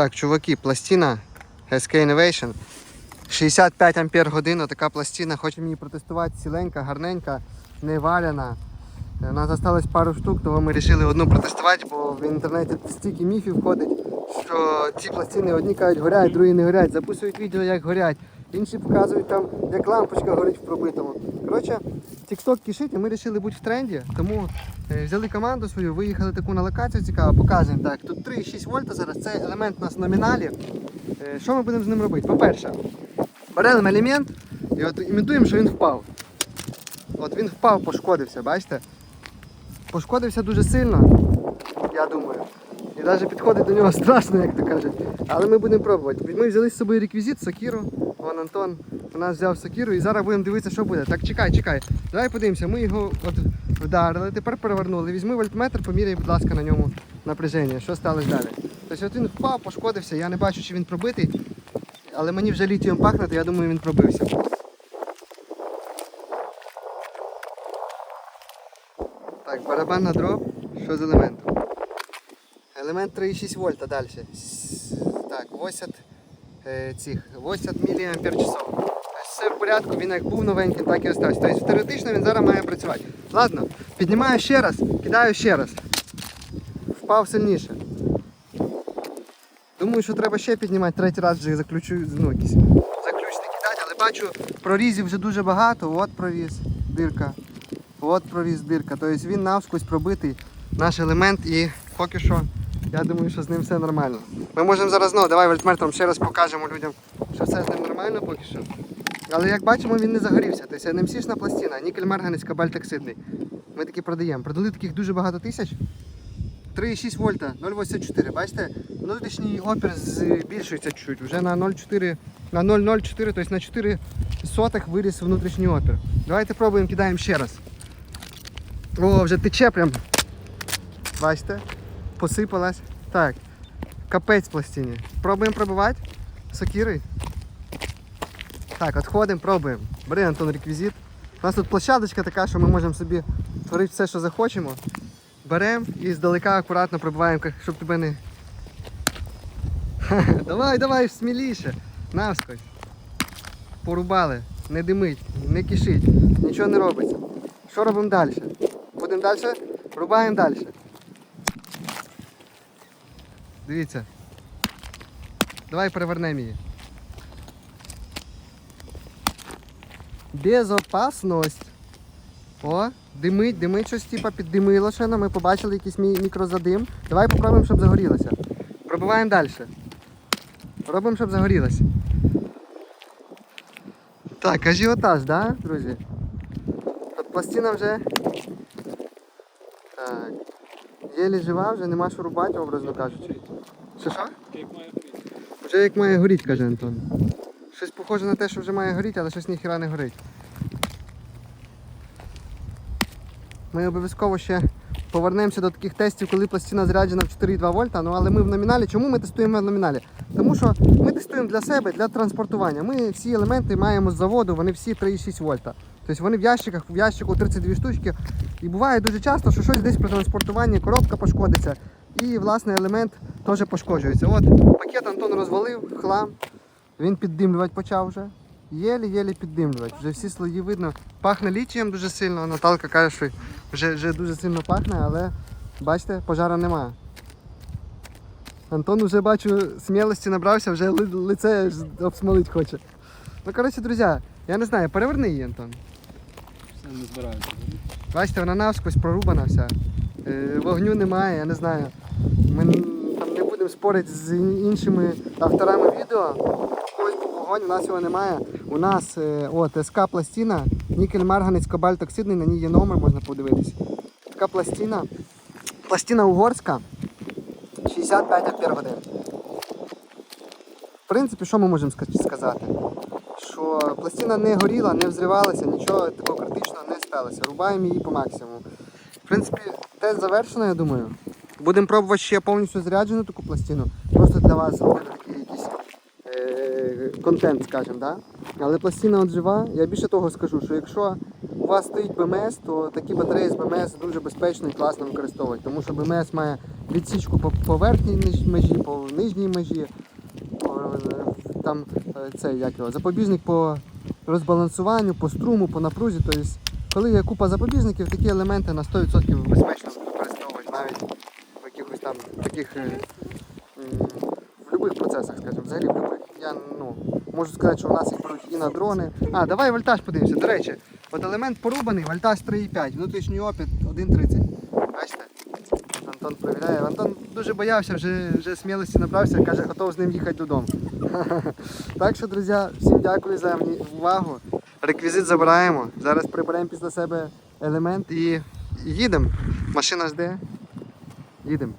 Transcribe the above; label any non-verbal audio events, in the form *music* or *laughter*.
Так, чуваки, пластина SK Innovation. 65 ампер годин, така пластина. Хочемо її протестувати ціленька, гарненька, не валяна. Е, У нас залишилось пару штук, тому ми вирішили одну протестувати, бо в інтернеті стільки міфів ходить, що ці пластини одні кажуть горять, другі не горять, записують відео, як горять. Інші показують там, як лампочка горить в пробитому. Коротше, TikTok кишить, і ми вирішили бути в тренді, тому е, взяли команду свою, виїхали таку на локацію цікаво, показуємо. Так, тут 3,6 вольта зараз, це елемент у нас в номіналі. Е, Що ми будемо з ним робити? По-перше, беремо елемент і от імітуємо, що він впав. От він впав, пошкодився, бачите? Пошкодився дуже сильно, я думаю. І навіть підходить до нього страшно, як то кажуть. Але ми будемо пробувати. Ми взяли з собою реквізит, сокіру. Вон Антон у нас взяв сокіру і зараз будемо дивитися, що буде. Так, чекай, чекай. Давай подивимося, ми його от вдарили, тепер перевернули. Візьми вольтметр, поміряй, будь ласка, на ньому напряження, що сталося далі. Тобто от він впав, пошкодився, я не бачу, чи він пробитий, але мені вже літієм пахне, то я думаю, він пробився. Так, барабан на дроб. Що з елементом? Елемент 3,6 вольта далі. Так, 80 е, цих 80 мАч. Все в порядку, він як був новенький, так і остався. Тобто теоретично він зараз має працювати. Ладно, піднімаю ще раз, кидаю ще раз. Впав сильніше. Думаю, що треба ще піднімати, третій раз вже заключу, ну, якісь заключні кидати, але бачу, прорізів вже дуже багато. От проріз, дирка. От проріз дирка. Тобто він навскось пробитий наш елемент і поки що я думаю, що з ним все нормально. Ми можемо зараз знову, давай вольтметром ще раз покажемо людям, що все з ним нормально поки що. Але як бачимо, він не загорівся. Тобто NMC-шна пластина, нікель марганець, кабальт оксидний. Ми такі продаємо. Продали таких дуже багато тисяч. 3,6 вольта, 0,84. Бачите, внутрішній опір збільшується чуть-чуть. Вже на 0,4, на 0,04, тобто на 4 сотих виріс внутрішній опір. Давайте пробуємо, кидаємо ще раз. О, вже тече прям. Бачите? Посипалась. Так. Капець пластині. Пробуємо пробивати. Сокіри. Так, відходимо, пробуємо. Бери Антон реквізит. У нас тут площадочка така, що ми можемо собі творити все, що захочемо. Беремо і здалека акуратно пробиваємо, щоб тебе не. *laughs* Давай, давай, сміліше. Навскось. Порубали. Не димить, не кишить, нічого не робиться. Що робимо далі? Будемо далі? Рубаємо далі. Дивіться. Давай перевернемо її. Безопасність. О, димить, димить щось типа піддимило ще, ну, ми побачили якийсь мі- мікрозадим. Давай попробуємо, щоб загорілося. Пробиваємо далі. Робимо, щоб загорілося. Так, ажіотаж, да, друзі? Пластина вже. Єлі жива, вже нема що рубати, образно кажучи. Що що? Вже як має горіти, каже Антон. Щось похоже на те, що вже має горіти, але щось ніхіра не горить. Ми обов'язково ще повернемося до таких тестів, коли пластина заряджена в 4,2 вольта. Ну але ми в номіналі. Чому ми тестуємо в номіналі? Тому що ми тестуємо для себе, для транспортування. Ми всі елементи маємо з заводу, вони всі 3,6 вольта. Тобто вони в ящиках, в ящику 32 штучки. І буває дуже часто, що щось десь при транспортуванні, коробка пошкодиться, і власне елемент теж пошкоджується. От пакет Антон розвалив, хлам. Він піддимлювати почав вже. Єлі-єлі піддимлювати. Вже всі слої видно. Пахне літієм дуже сильно. Наталка каже, що вже, вже дуже сильно пахне, але бачите, пожара немає. Антон вже бачу, смілості набрався, вже лице обсмолить хоче. Ну коротше, друзі, я не знаю, переверни її, Антон. Все не збираюся. Бачите, вона навскось прорубана вся. Е, вогню немає, я не знаю. Ми там не будемо спорити з іншими авторами відео. Вогонь, у нас його немає. У нас е, от СК пластина, нікель марганець, кобальт оксидний, на ній є номер, можна подивитись. Така пластина. Пластина угорська. 65 ампер годин. В принципі, що ми можемо сказати? Що пластина не горіла, не взривалася, нічого такого критичного не сталося. Рубаємо її по максимуму. В принципі, тест завершено, я думаю. Будемо пробувати ще повністю заряджену таку пластину. Просто для вас робити такий якийсь е- контент, скажімо, да? Але пластина от жива. Я більше того скажу, що якщо у вас стоїть БМС, то такі батареї з БМС дуже безпечно і класно використовувати, тому що БМС має відсічку по, по верхній ниж- межі, по нижній межі, там е, цей, як його, запобіжник по розбалансуванню, по струму, по напрузі. Тобто, коли є купа запобіжників, такі елементи на 100% безпечно використовувати навіть в якихось там таких е, в будь-яких процесах, скажімо, взагалі в будь-яких. Я ну, можу сказати, що у нас їх беруть і на дрони. А, давай вольтаж подивимося. До речі, от елемент порубаний, вольтаж 3,5, внутрішній опит 1,30. Антон перевіряє. Антон дуже боявся, вже, вже смілості набрався, каже, готов з ним їхати додому. *laughs* так що, друзі, всім дякую за увагу. Реквізит забираємо. Зараз приберемо після себе елемент і їдемо. Машина жде. Їдемо.